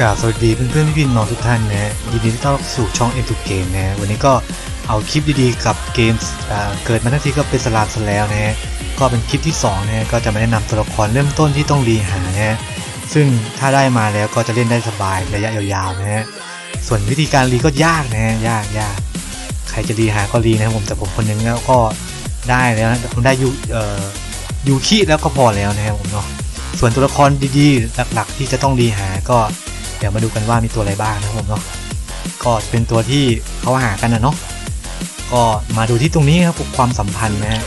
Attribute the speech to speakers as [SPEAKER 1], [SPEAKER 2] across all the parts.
[SPEAKER 1] กราบสวัสดีเพื่อนๆพี่ๆน้องทุกท่านนะยินดีต้อนรับสู่ช่อง M2 Game นะฮะวันนี้ก็เอาคลิปดีๆกับเกมเกิดมาทั้งทีก็เป็นสลามซะแล้วนะฮะก็เป็นคลิปที่2นะฮะก็จะมาแนะนำตัวละครเริ่มต้นที่ต้องรีหานะฮะซึ่งถ้าได้มาแล้วก็จะเล่นได้สบายระยะยาวๆนะฮะส่วนวิธีการรีก็ยากนะฮะยากยากใครจะรีหาก็รีนะผมแต่ผมคนนึงแล้วก็ได้แล้วนะผมได้ยูเอ่อยูคิแล้วก็พอแล้วนะครับผมเนาะส่วนตัวละครดีๆ หลักๆ ที่จะต้องรีหาก็ เดี๋ยวมาดูกันว่ามีตัวอะไรบ้างนะครับผมเนาะก็เป็นตัวที่เขาหากันนะเนาะก็มาดูที่ตรงนี้ครับความสัมพันธ์นะฮะ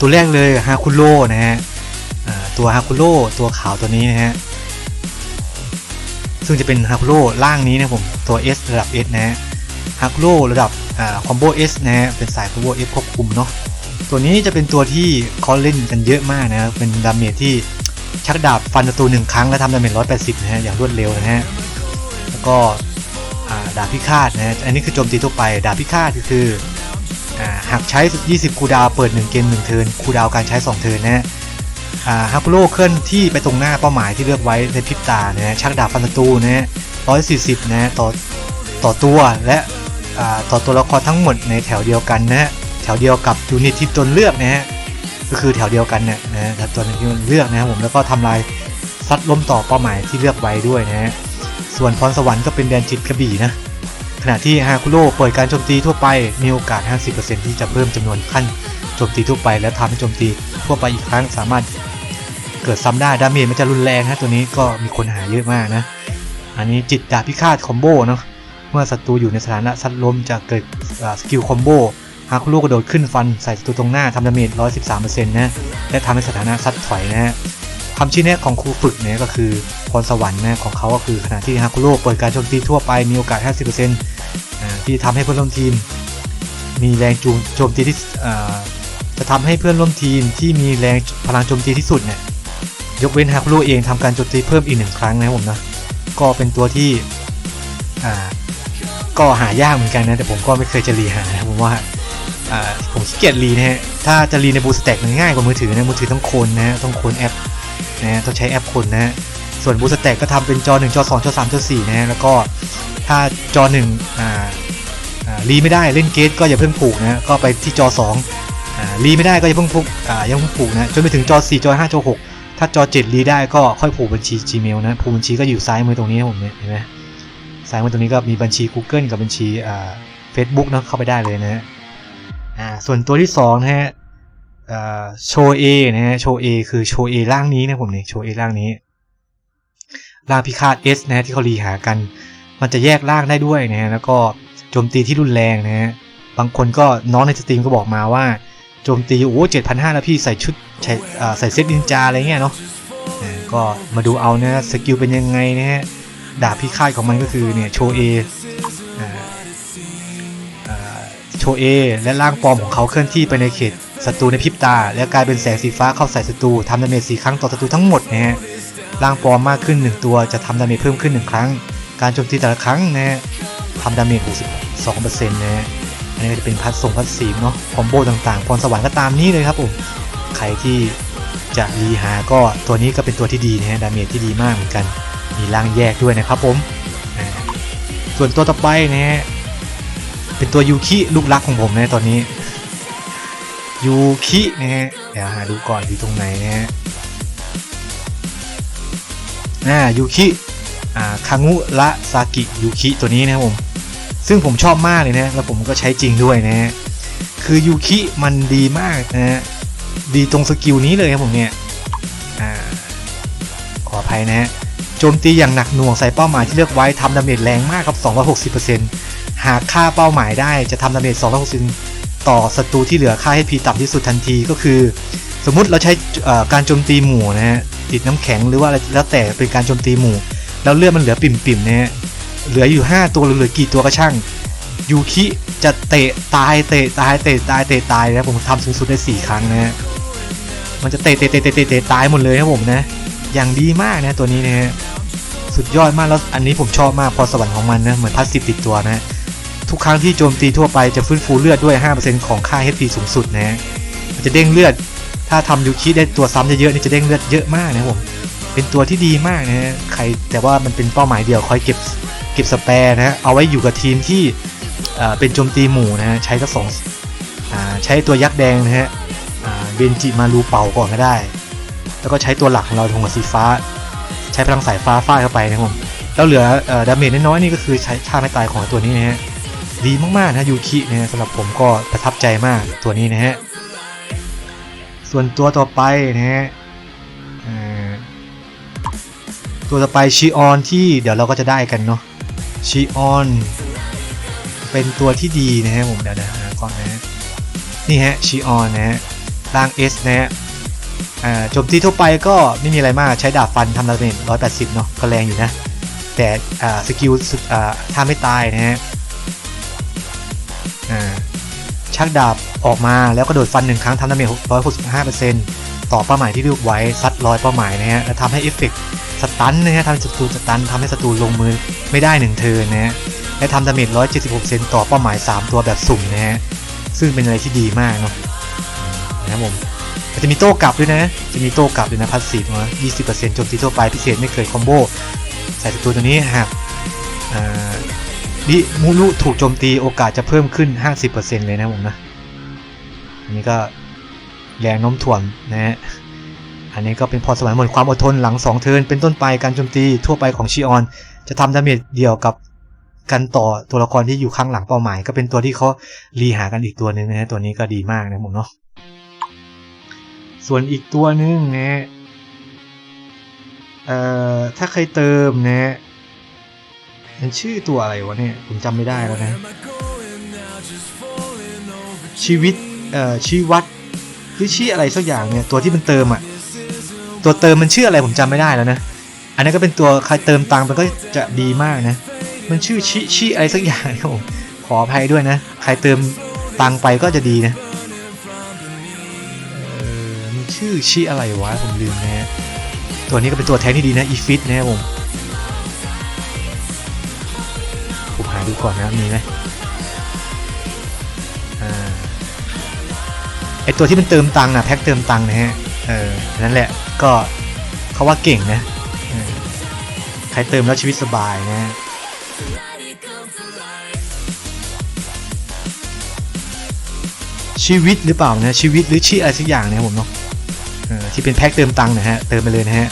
[SPEAKER 1] ตัวแรกเลยฮาคุโร่นะฮะตัวฮาคุโร่ตัวขาวตัวนี้นะฮะซึ่งจะเป็นฮาคุโร่ล่างนี้นะผมตัว S ระดับ S นะฮะฮาคุโร่ระดับคอมโบ S นะฮะเป็นสายคอมโบ S ควบคุมเนาะตัวนี้จะเป็นตัวที่เขาเล่นกันเยอะมากนะครับเป็นดาเมจที่ ชักดาบฟันศัตรูหนึ่งครั้งแล้วทำดาเมจร้อยแปดสิบนะฮะอย่างรวดเร็วนะฮะแล้วก็ดาบพิฆาตนะฮะอันนี้คือโจมตีทั่วไปดาบพิฆาตก็คืออหากใช้ 20 คูดาวเปิด 1 เกม1เทิร์นคูดาวการใช้ 2 เทิร์นนะฮะอ่าฮาคุโร่เคลื่อนที่ไปตรงหน้าเป้าหมายที่เลือกไว้ในพริบตานะฮะชักดาบฟันศัตรูนะฮะ140นะฮะต่อต่อตัวและต่อตัวละครทั้งหมดในแถวเดียวกันนะฮะแถวเดียวกับยูนิตที่ตนเลือกนะฮะ ก็คือแถวเดียวกันเนี่ยนะฮะตัวที่เลือกนะครับผมแล้วก็ทำลายซัดล้มต่อเป้าหมายที่เลือกไว้ด้วยนะฮะส่วนพรสวรรค์ก็เป็นแดนจิตกระบี่นะขณะที่ฮาคุโร่เปิดการโจมตีทั่วไปมีโอกาส 50%ที่จะเพิ่มจำนวนขั้นโจมตีทั่วไป และทำให้โจมตีทั่วไปอีกครั้งสามารถเกิดซ้ำได้ดาเมจมันจะรุนแรงฮะตัวนี้ก็มีคนหาเยอะมากนะอันนี้จิตดาบพิฆาตคอมโบเนาะเมื่อศัตรูอยู่ในสถานะซัดล้มจะเกิดสกิลคอมโบ ฮาคุโร่กระโดดขึ้นฟันใส่ศัตรูตรงหน้าทำดาเมจ 113%นะ และทำให้สถานะซัดถอยนะฮะคำชี้แนะของครูฝึกเนี่ยก็คือพรสวรรค์นะของเขาก็คือขณะที่ฮาคุโร่เปิดการโจมตีทั่วไปมีโอกาส 50%ที่ทำให้เพื่อนร่วมทีม มีแรงจูงโจมตีที่จะทำให้เพื่อนร่วมทีมที่มีแรงพลังโจมตีที่สุดเนี่ยยกเว้นฮาคุโร่เองทำการโจมตีเพิ่มอีกหนึ่งครั้งนะครับผมนะก็เป็นตัวที่ก็หายากเหมือนกันนะแต่ผมก็ไม่เคยจะรีหานะผมว่า ผมขี้เกียจรีนะฮะ ถ้าจะรีในบูสแต็กมันง่ายกว่ามือถือนะ มือถือต้องโคนนะฮะ ต้องโคนแอปนะฮะ ต้องใช้แอปคนนะฮะ ส่วนบูสแต็กก็ทำเป็นจอ 1 จอ 2 จอ 3 จอ 4 นะฮะ แล้วก็ถ้าจอ1อ่าอ่ารีไม่ได้เล่นเกตก็อย่าเพิ่งผูกนะฮะก็ไปที่จอ2อ่ารีไม่ได้ก็อย่าเพิ่งผูกอ่ายังเพิ่งผูกนะ จนไปถึงจอ 4 จอ 5 จอ 6 ถ้าจอ 7 รีได้ก็ค่อยผูกบัญชี Gmail นะ ผูกบัญชีก็อยู่ซ้ายมือตรงนี้ครับผมเนี่ยเห็นไหมซ้ายมือตรงนี้ก็มีบัญชี Google กับบัญชีอ่า Facebook เนอะเข้าไปได้เลยนะฮะ อ่าส่วนตัวที่สองนะฮะโชเอนะฮะโชเอคือโชเอร่างนี้นะผมเนี่ยโชเอร่างนี้ร่างพิฆาต S นะฮะที่เขารีหากัน มันจะแยกร่างได้ด้วยนะฮะแล้วก็โจมตีที่รุนแรงนะฮะบางคนก็น้องในสตรีมก็บอกมาว่าโจมตีโอ้เจ็ดพันห้าแล้วพี่ใส่ชุดใส่ใส่เซตนินจาอะไรเงี้ยเนาะก็มาดูเอานะสกิลเป็นยังไงนะฮะดาบพิฆาตของมันก็คือเนี่ยโชเอ โชเอและร่างปลอมของเขาเคลื่อนที่ไปในเขตศัตรูในพริบตา แล้วกลายเป็นแสงสีฟ้าเข้าใส่ศัตรูทำดาเมจสี่ครั้งต่อศัตรูทั้งหมดนะฮะร่างปลอมมากขึ้น 1 ตัวจะทำดาเมจเพิ่มขึ้น 1 ครั้ง การโจมตีแต่ละครั้งนะฮะทำดาเมจ62%นะฮะอันนี้ก็จะเป็นพัดส่งพัดสีเนาะคอมโบต่างๆ พรสวรรค์ก็ตามนี้เลยครับผมใครที่จะรีหาก็ตัวนี้ก็เป็นตัวที่ดีนะฮะดาเมจที่ดีมากเหมือนกันมีร่างแยกด้วยนะครับผมส่วนตัวต่อไปนะฮะ เป็นตัวยูคิลูกรักของผมนะตอนนี้ยูคินะฮะเดี๋ยวหาดูก่อนอยู่ตรงไหนนะฮะอ่ายูคิอ่าคางุระซากิยูคิตัวนี้นะครับผมซึ่งผมชอบมากเลยนะแล้วผมก็ใช้จริงด้วยนะฮะคือยูคิมันดีมากนะฮะดีตรงสกิลนี้เลยครับผมเนี่ยอ่าขออภัยนะฮะโจมตีอย่างหนักหน่วงใส่เป้าหมายที่เลือกไว้ทำดาเมจแรงมากครับ260% หากค่าเป้าหมายได้จะทำดาเมจ260 ต่อศัตรูที่เหลือค่าให้พีต่ำที่สุดทันทีก็คือ สมมุติเราใช้การโจมตีหมู่นะฮะติดน้ำแข็งหรือว่าอะไรแล้วแต่เป็นการโจมตีหมู่ แล้วเลือดมันเหลือปิ่มๆนะฮะเหลืออยู่ 5 ตัวหรือเหลือกี่ตัวก็ช่างยูคิจะเตะตายเตะตายเตะตายเตะตายนะผมทำสูงสุดได้ 4 ครั้งนะฮะมันจะเตะเตะเตะเตะเตะตายหมดเลยครับผมนะ อย่างดีมากนะตัวนี้นะฮะสุดยอดมากแล้วอันนี้ผมชอบมากพอสวรรค์ของมันนะเหมือนพาสซีฟติดตัวนะ ทุกครั้งที่โจมตีทั่วไปจะฟื้นฟูเลือดด้วย 5%ของค่า HP สูงสุดนะมันจะเด้งเลือด ถ้าทำยูคิได้ตัวซ้ำเยอะๆนี่จะเด้งเลือดเยอะมากนะผมเป็นตัวที่ดีมากนะฮะใครแต่ว่ามันเป็นเป้าหมายเดียวคอยเก็บเก็บสแปร์นะฮะเอาไว้อยู่กับทีมที่เป็นโจมตีหมู่นะฮะใช้ทั้งสองอใช้ตัวยักษ์แดงนะฮะเบนจิมารูเป่าก่อนก็ได้ แล้วก็ใช้ตัวหลักของเราทงกับสีฟ้า ใช้พลังสายฟ้าฟาดเข้าไปนะผมแล้วเหลือเอ่อดาเมจน้อยๆนี่ก็คือใช้ท่าไม่ตายของตัวนี้นะฮะ ดีมากๆนะยูคินะสำหรับผมก็ประทับใจมากตัวนี้นะฮะ ส่วนตัวต่อไปนะฮะตัวต่อไปชีออนที่เดี๋ยวเราก็จะได้กันเนาะชีออนเป็นตัวที่ดีนะฮะผมเดี๋ยวนะก่อนนะฮะนี่ฮะชีออนนะฮะร่าง S นะฮะโจมตีทั่วไปก็ไม่มีอะไรมากใช้ดาบฟันทำดาเมจ180 เนาะก็แรงอยู่นะ แต่สกิลสุดอ่าถ้าไม่ตายนะฮะ ชักดาบออกมาแล้วก็โดดฟันหนึ่งครั้งทำดาเมจ165%ต่อเป้าหมายที่เลือกไว้ซัดร้อยเป้าหมายนะฮะแล้วทำให้เอฟเฟกสตันนะฮะทำให้ศัตรูสตันทำให้ศัตรูลงมือไม่ได้หนึ่งเทินนะฮะและทำดาเมจ176%ต่อเป้าหมาย 3 ตัวแบบสุ่มนะฮะซึ่งเป็นอะไรที่ดีมากเนาะนะครับผมจะมีโต้กลับด้วยนะ จะมีโต้กลับด้วยนะพัสซีฟมา20%โจมตีทั่วไปพิเศษไม่เคยคอมโบใส่ศัตรูตัวนี้หาก ดิมูรุถูกโจมตีโอกาสจะเพิ่มขึ้น 50%เลยนะผมนะ อันนี้ก็แรงโน้มถ่วงนะฮะ อันนี้ก็เป็นพรสวรรค์หมดความอดทนหลัง 2 เทิร์นเป็นต้นไปการโจมตีทั่วไปของชิออน จะทำดาเมจเดียวกับกันต่อตัวละครที่อยู่ข้างหลังเป้าหมาย ก็เป็นตัวที่เขารีหากันอีกตัวหนึ่งนะฮะตัวนี้ก็ดีมากนะผมเนาะ ส่วนอีกตัวหนึงนะฮะเอ่อถ้าใครเติมนะฮะ มันชื่อตัวอะไรวะเนี่ย ผมจำไม่ได้แล้วนะ ชีวิต เอ่อชีวัตหรือชื่ออะไรสักอย่างเนี่ย ตัวที่มันเติมอะ ตัวเติมมันชื่ออะไรผมจำไม่ได้แล้วนะ อันนี้ก็เป็นตัวใครเติมตังค์มันก็จะดีมากนะ มันชื่อชิชิอะไรสักอย่างครับผมขออภัยด้วยนะ ใครเติมตังค์ไปก็จะดีนะเออมันชื่อชิอะไรวะผมลืมนะฮะตัวนี้ก็เป็นตัวแทนที่ดีนะอีฟิตนะครับผม ก่อนนะมีไหมอ่าไอตัวที่มันเติมตังค์อะแพ็คเติมตังค์นะฮะ เออ นั่นแหละ ก็เขาว่าเก่งนะ ใครเติมแล้วชีวิตสบายนะ ชีวิตหรือเปล่านะ ชีวิตหรือชื่ออะไรสักอย่างนะผมเนาะเออที่เป็นแพ็คเติมตังค์นะฮะ เติมไปเลยนะฮะ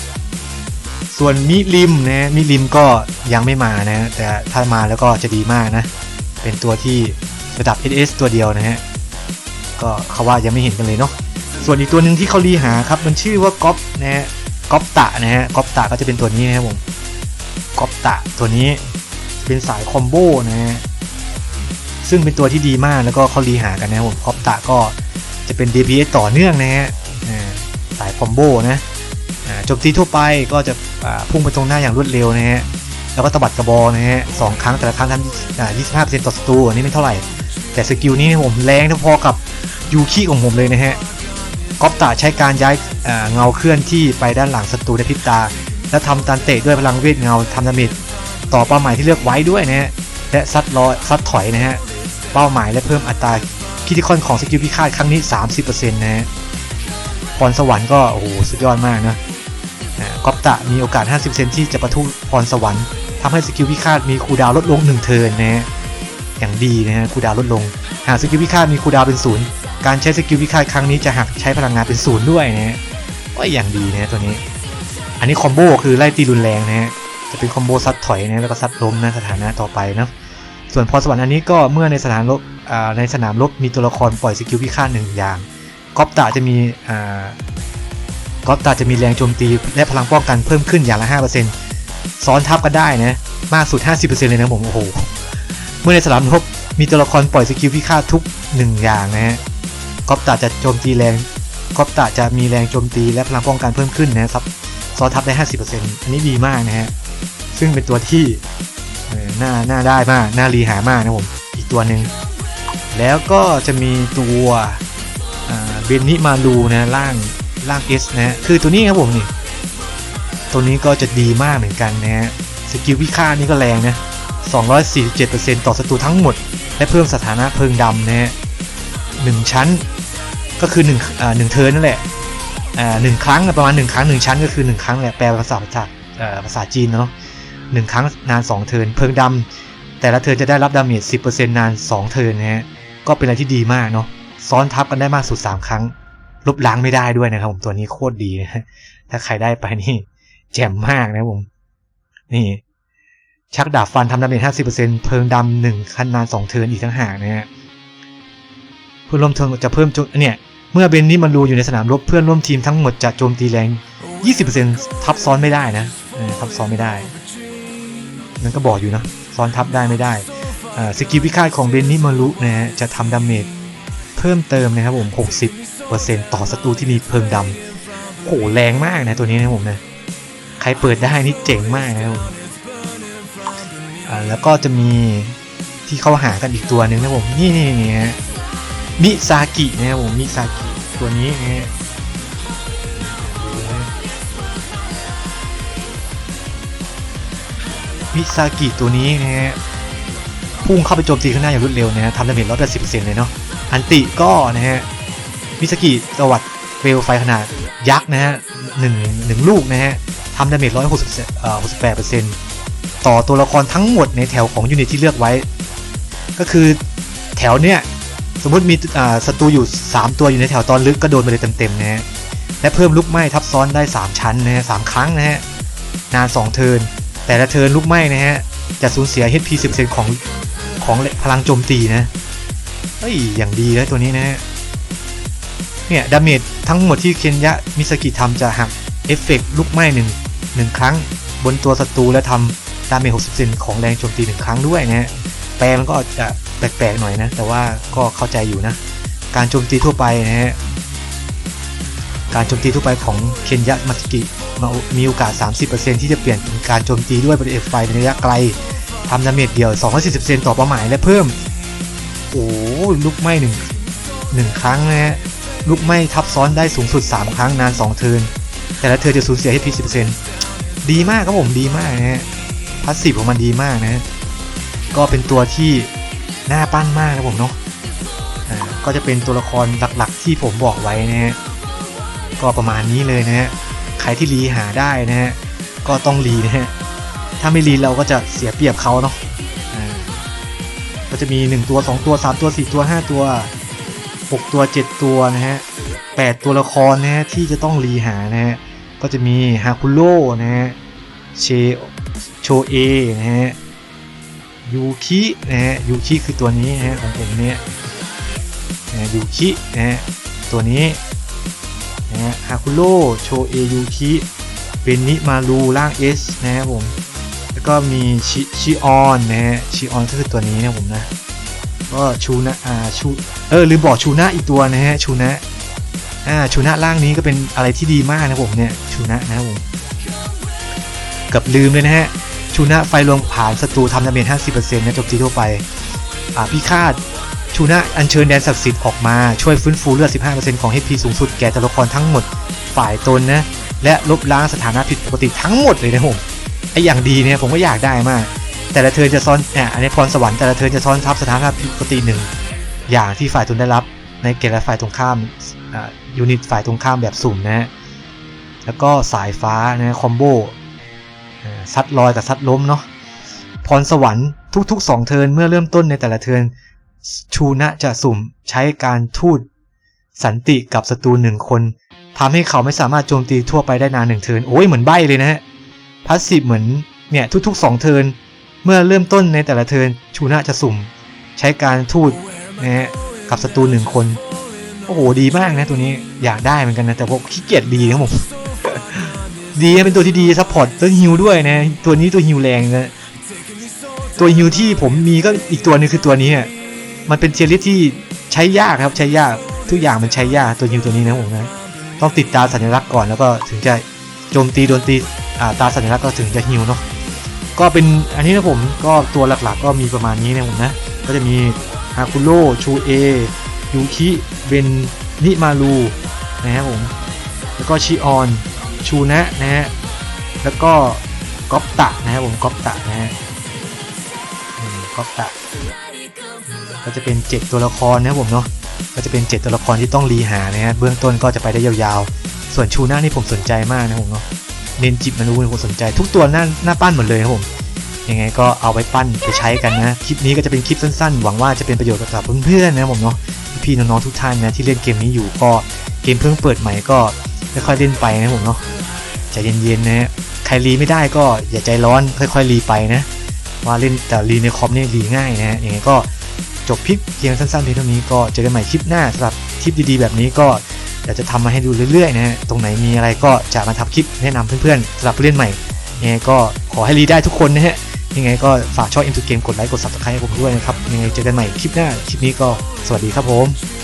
[SPEAKER 1] ส่วนมิริมนะมิริมก็ยังไม่มานะแต่ถ้ามาแล้วก็จะดีมากนะ เป็นตัวที่ระดับ SS ตัวเดียวนะฮะก็เขาว่ายังไม่เห็นกันเลยเนาะส่วนอีกตัวหนึ่งที่เขารีหาครับมันชื่อว่าก๊อปนะฮะก๊อปตะนะฮะก๊อปตะก็จะเป็นตัวนี้นะครับผมก๊อปตะตัวนี้เป็นสายคอมโบนะฮะซึ่งเป็นตัวที่ดีมากแล้วก็เขารีหากันนะครับผมคอปตะก็จะเป็น DPS ต่อเนื่องนะฮะสายคอมโบนะ จมตีทั่วไปก็จะพุ่งไปตรงหน้าอย่างรวดเร็วนะฮะแล้วก็ตบัดกระบอกนะฮะสองครั้งแต่ละครั้งทำอ่า25%ต่อศัตรูอันนี้ไม่เท่าไหร่ แต่สกิลนี้ผมแรงเท่าพอกับยูคิของผมเลยนะฮะกอปตะใช้การย้ายเงาเคลื่อนที่ไปด้านหลังศัตรูในพริบตา และทำตันเตะด้วยพลังเวทเงาทำดาเมจต่อเป้าหมายที่เลือกไว้ด้วยนะฮะและซัดรอยซัดถอยนะฮะเป้าหมายและเพิ่มอัตราคิติคอนของสกิลพิฆาตครั้งนี้ 30%นะฮะพรสวรรค์ก็โอ้โหสุดยอดมากนะ กอปตะมีโอกาส 50%ที่จะประทุพรสวรรค์ทำให้สกิลพิฆาตมีคูดาวลดลง 1 เทิร์นนะฮะอย่างดีนะฮะคูดาวลดลง หากสกิลพิฆาตมีคูดาวเป็นศูนย์การใช้สกิลพิฆาตครั้งนี้จะหักใช้พลังงานเป็นศูนย์ด้วยนะฮะก็อย่างดีนะตัวนี้ อันนี้คอมโบคือไล่ตีรุนแรงนะฮะจะเป็นคอมโบซัดถอยนะแล้วก็ซัดล้มนะสถานะต่อไปนะส่วนพรสวรรค์อันนี้ก็เมื่อในสนามรบในสนามรบมีตัวละครปล่อยสกิลพิฆาตหนึ่งอย่างกอปตะจะมี กอปตะจะมีแรงโจมตีและพลังป้องกันเพิ่มขึ้นอย่างละ 5%ซ้อนทับกันได้นะมากสุด 50%เลยนะผมโอ้โห เมื่อในสนามรบมีตัวละครปล่อยสกิลพิฆาตทุก 1 อย่างนะฮะกอปตะจะโจมตีแรงกอปตะจะมีแรงโจมตีและพลังป้องกันเพิ่มขึ้นนะครับซ้อนทับได้ 50%อันนี้ดีมากนะฮะซึ่งเป็นตัวที่น่าน่าได้มากน่ารีหามากนะผมอีกตัวหนึ่งแล้วก็จะมีตัวเบนนิมารูนะล่าง ล่าง S นะฮะคือตัวนี้ครับผมนี่ ตัวนี้ก็จะดีมากเหมือนกันนะฮะ สกิลพิฆาตนี่ก็แรงนะ 247%ต่อศัตรูทั้งหมด และเพิ่มสถานะเพลิงดำนะฮะหนึ่งชั้น ก็คือ1อ่าหนึ่งเทิร์นนั่นแหละ อ่าหนึ่งครั้งประมาณหนึ่งครั้งหนึ่งชั้นก็คือหนึ่งครั้งแหละแปลภาษาภาษาเอ่อภาษาจีนเนาะหนึ่งครั้งนานสองเทิร์นเพลิงดำแต่ละเทิร์นจะได้รับดาเมจสิบเปอร์เซ็นต์นานสองเทิร์นนะฮะก็เป็นอะไรที่ดีมากเนาะซ้อนทับกันได้มากสุดสามครั้ง ลบล้างไม่ได้ด้วยนะครับ ผมตัวนี้โคตรดีนะถ้าใครได้ไปนี่แจ่มมากนะผม นี่ ชักดาบฟันทำดาเมจห้าสิบเปอร์เซ็นต์เพลิงดำหนึ่งคันนานสองเทิร์นอีกทั้งหากนะฮะเพื่อนร่วมทีมจะเพิ่มโจเนี่ย เมื่อเบนนี่มันรูอยู่ในสนามรบเพื่อนร่วมทีมทั้งหมดจะโจมตีแรง 20%ทับซ้อนไม่ได้นะทับซ้อนไม่ได้ นั่นก็บอกอยู่นะ ซ้อนทับได้ไม่ได้สกิลพิฆาตของเบนนี่มารุนะฮะจะทำดาเมจเพิ่มเติมนะครับผม 60% ต่อศัตรูที่มีเพลิงดำโหแรงมากนะตัวนี้นะผมนะ ใครเปิดได้นี่เจ๋งมากนะครับอ่าแล้วก็จะมีที่เข้าหากันอีกตัวหนึ่งนะผม นี่นี่นี่ฮะมิซากินะครับผมมิซากิตัวนี้นะฮะมิซากิตัวนี้นะฮะพุ่งเข้าไปโจมตีข้างหน้าอย่างรวดเร็วนะฮะทำดาเมจร้อยแปดสิบเปอร์เซ็นต์เลยเนาะอันติก็นะฮะ มิซากิตวัดเปลวไฟขนาดยักษ์นะฮะหนึ่งหนึ่งลูกนะฮะทำดาเมจร้อยหกสิบเอ่อหกสิบแปดเปอร์เซ็นต์ต่อตัวละครทั้งหมดในแถวของยูนิตที่เลือกไว้ ก็คือแถวเนี้ยสมมติมีอ่าศัตรูอยู่ 3 ตัวอยู่ในแถวตอนลึกก็โดนไปเลยเต็มๆนะฮะและเพิ่มลูกไหม้ทับซ้อนได้ 3 ชั้นนะฮะสามครั้งนะฮะนาน 2 เทินแต่ละเทินลูกไหม้นะฮะจะสูญเสีย HP 10%ของของพลังโจมตีนะเฮ้ยอย่างดีเลยตัวนี้นะฮะ เนี่ยดาเมจทั้งหมดที่เคนยะมิสกิทำจะหักเอฟเฟกต์ลูกไหม้หนึ่งหนึ่งครั้ง บนตัวศัตรูและทำดาเมจ60%ของแรงโจมตีหนึ่งครั้งด้วยนะแปลมันก็จะแปลกๆหน่อยนะ แต่ว่าก็เข้าใจอยู่นะ การโจมตีทั่วไปนะฮะการโจมตีทั่วไปของเคนยะมัตกิมีโอกาส 30%ที่จะเปลี่ยนเป็นการโจมตีด้วยประเอฟไฟในระยะไกลทำดาเมจเดียว 240%ต่อเป้าหมายและเพิ่ม โอ้ลูกไหม้หนึ่งหนึ่งครั้งนะฮะ ลูกไหม้ทับซ้อนได้สูงสุด 3 ครั้งนาน 2 เทิร์นแต่ละเทิร์นจะสูญเสียให้พี10%ดีมากครับผมดีมากนะฮะพาสซีฟของมันดีมากนะ ก็เป็นตัวที่น่าปั้นมากนะผมเนาะก็จะเป็นตัวละครหลักๆ ที่ผมบอกไว้นะฮะก็ประมาณนี้เลยนะฮะใครที่รีหาได้นะฮะก็ต้องรีนะฮะถ้าไม่รีเราก็จะเสียเปรียบเขาเนาะก็จะมี 1 ตัว 2 ตัว 3 ตัว 4 ตัว 5 ตัว 6 ตัว 7 ตัวนะฮะ8ตัวละครนะฮะที่จะต้องรีหานะฮะก็จะมีฮาคุโร่นะฮะเชโชเอนะฮะยูคินะฮะยูคิคือตัวนี้นะฮะของผมเนี่ยนะยูคินะฮะตัวนี้นะฮะฮาคุโร่โชเอยูคิเป็นนิมารูร่าง S นะครับผมแล้วก็มีชิชิออนนะฮะชิออนก็คือตัวนี้นะผมนะก็ชูนะอาชู เออลืมบอกชูนะอีกตัวนะฮะชูนะอ่าชูนะร่างนี้ก็เป็นอะไรที่ดีมากนะผมเนี่ยชูนะนะครับผมเกับลืมเลยนะฮะชูนะไฟลงผ่านศัตรูทำดาเมจ50%นะจมตีทั่วไปอ่าพิฆาตชูนะอัญเชิญแดนศักดิ์สิทธิ์ออกมาช่วยฟื้นฟูเลือด 15%ของ HP สูงสุดแก่ตัวละครทั้งหมดฝ่ายตนนะและลบล้างสถานะผิดปกติทั้งหมดเลยนะผมไออย่างดีเนี่ยผมก็อยากได้มาก แต่ละเทินจะซ้อนอ่าอันนี้พรสวรรค์แต่ละเทินจะซ้อนทับสถานะผิดปกติหนึ่ง อย่างที่ฝ่ายตนได้รับในเกณฑ์และฝ่ายตรงข้ามอ่ายูนิตฝ่ายตรงข้ามแบบสุ่มนะฮะแล้วก็สายฟ้านะคอมโบอ่าซัดลอยกับซัดล้มเนาะพรสวรรค์ทุกๆ 2 เทินเมื่อเริ่มต้นในแต่ละเทินชูนะจะสุ่มใช้การทูตสันติกับศัตรูหนึ่งคนทำให้เขาไม่สามารถโจมตีทั่วไปได้นานหนึ่งเทินโอ้ยเหมือนใบเลยนะฮะพาสซีฟเหมือนเนี่ยทุกๆ 2 เทินเมื่อเริ่มต้นในแต่ละเทินชูนะจะสุ่ม ใช้การทูต นะฮะกับศัตรูหนึ่งคน โอ้โหดีมากนะตัวนี้อยากได้เหมือนกันนะ แต่ผมขี้เกียจดีครับผมดีเป็นตัวที่ดีซัพพอร์ตตัวฮิวด้วยนะ ตัวนี้ตัวฮิวแรงนะ ตัวฮิวที่ผมมีก็อีกตัวนึงคือตัวนี้มันเป็นเทียริสที่ใช้ยากครับใช้ยากทุกอย่างมันใช้ยากตัวฮิวตัวนี้นะผมนะต้องติดตาสัญลักษณ์ก่อนแล้วก็ถึงจะโจมตีโดนตีาตาสัญลักษณ์ก็ถึงจะฮิวเนาะก็เป็นอันนี้นะผมก็ตัวหลักๆก็มีประมาณนี้นะผมนะ ก็จะมี ฮาคุโร่ชูเอยูคิเบนนิมารูนะครับผมแล้วก็ชิออนชูนะนะฮะแล้วก็ก๊อปตะนะครับผมก๊อปตะนะฮะก๊อปตะก็จะเป็น 7 ตัวละครนะครับผมเนาะก็จะเป็น 7 ตัวละครที่ต้องรีหานะฮะเบื้องต้นก็จะไปได้ยาวๆ ส่วนชูน้านี่ผมสนใจมากนะผมเนาะเนนจิบมารู้ผมสนใจ ทุกตัวหน้าหน้าปั้นหมดเลยครับผม ยังไงก็เอาไปปั้นไปใช้กันนะ คลิปนี้ก็จะเป็นคลิปสั้นๆ หวังว่าจะเป็นประโยชน์กับเพื่อนๆนะผมเนาะพี่น้องๆทุกท่านนะที่เล่นเกมนี้อยู่ก็เกมเพิ่งเปิดใหม่ก็ค่อยๆเล่นไปนะผมเนาะใจเย็นๆนะใครรีไม่ได้ก็อย่าใจร้อนค่อยๆรีไปนะ ว่าเล่นแต่รีในคอมนี่รีง่ายนะยังไงก็จบคลิปเพียงสั้นๆเพียงเท่านี้ก็เจอกันใหม่คลิปหน้าสำหรับคลิปดีๆแบบนี้ก็เดี๋ยวจะทำมาให้ดูเรื่อยๆนะฮะตรงไหนมีอะไรก็จะมาทำคลิปแนะนำเพื่อนๆสำหรับเล่นใหม่ยังไงก็ขอให้รีได้ทุกคนนะฮะ ยังไงก็ฝากช่อง M2 Game กดไลค์กด Subscribe ให้ผมด้วยนะครับยังไงเจอกันใหม่คลิปหน้าคลิปนี้ก็สวัสดีครับผม